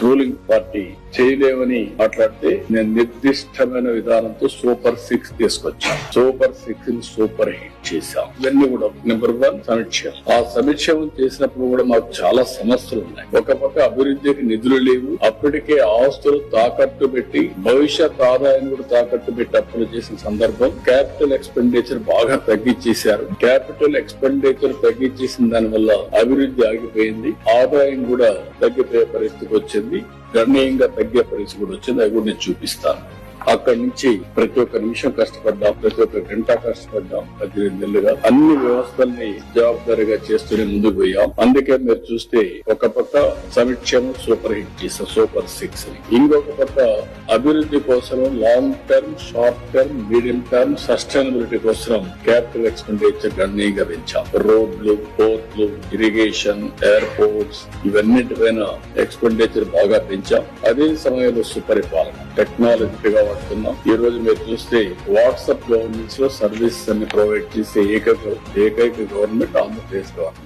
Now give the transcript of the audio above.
ruling party. చేయలేమని మాట్లాడితే నేను నిర్దిష్టమైన విధానంతో సూపర్ సిక్స్ తీసుకొచ్చాను. సూపర్ సిక్స్ని సూపర్ హిట్ చేశాం. ఇవన్నీ కూడా నెంబర్ వన్ సమీక్ష ఆ సమీక్ష చేసినప్పుడు కూడా మాకు చాలా సమస్యలు ఉన్నాయి. ఒక పక్క అభివృద్ధికి నిధులు లేవు. అప్పటికే ఆస్తులు తాకట్టు పెట్టి భవిష్యత్ ఆదాయం కూడా తాకట్టు పెట్టి అప్పులు చేసిన సందర్భం క్యాపిటల్ ఎక్స్పెండిచర్ బాగా తగ్గించేశారు క్యాపిటల్ ఎక్స్పెండిచర్ తగ్గించేసిన దాని వల్ల అభివృద్ధి ఆగిపోయింది. ఆదాయం కూడా తగ్గిపోయే పరిస్థితికి వచ్చింది. గణనీయంగా తగ్గే పరిస్థితి కూడా వచ్చింది. అది కూడా నేను చూపిస్తాను. అక్కడి నుంచి ప్రతి ఒక్క నిమిషం కష్టపడ్డాం ప్రతి ఒక్క గంట కష్టపడ్డాం. పద్దెనిమిది నెలలుగా అన్ని వ్యవస్థల్ని జవాబుదారీగా చేస్తూనే ముందుకు పోయాం. అందుకే మీరు చూస్తే ఒక పక్క సంక్షేమం సూపర్ హిట్ చేసాం సూపర్ సిక్స్ ఇంకొక పక్క అభివృద్ధి కోసం long term short term medium term sustainability కోసం క్యాపిటల్ ఎక్స్పెండిచర్ గణనీయంగా పెంచాం. రోడ్లు పోర్ట్లు ఇరిగేషన్ ఎయిర్పోర్ట్స్ ఇవన్నిటిపైన ఎక్స్పెండిచర్ బాగా పెంచాం. అదే సమయంలో సుపరిపాలన. టెక్నాలజీగా వాడుతున్నాం. ఈ రోజు మీరు చూస్తే వాట్సాప్ గవర్నెన్స్లో సర్వీసెస్ అన్ని ప్రొవైడ్ చేసే ఏకైక ఏకైక గవర్నమెంట్ ఆంధ్రప్రదేశ్ గవర్నమెంట్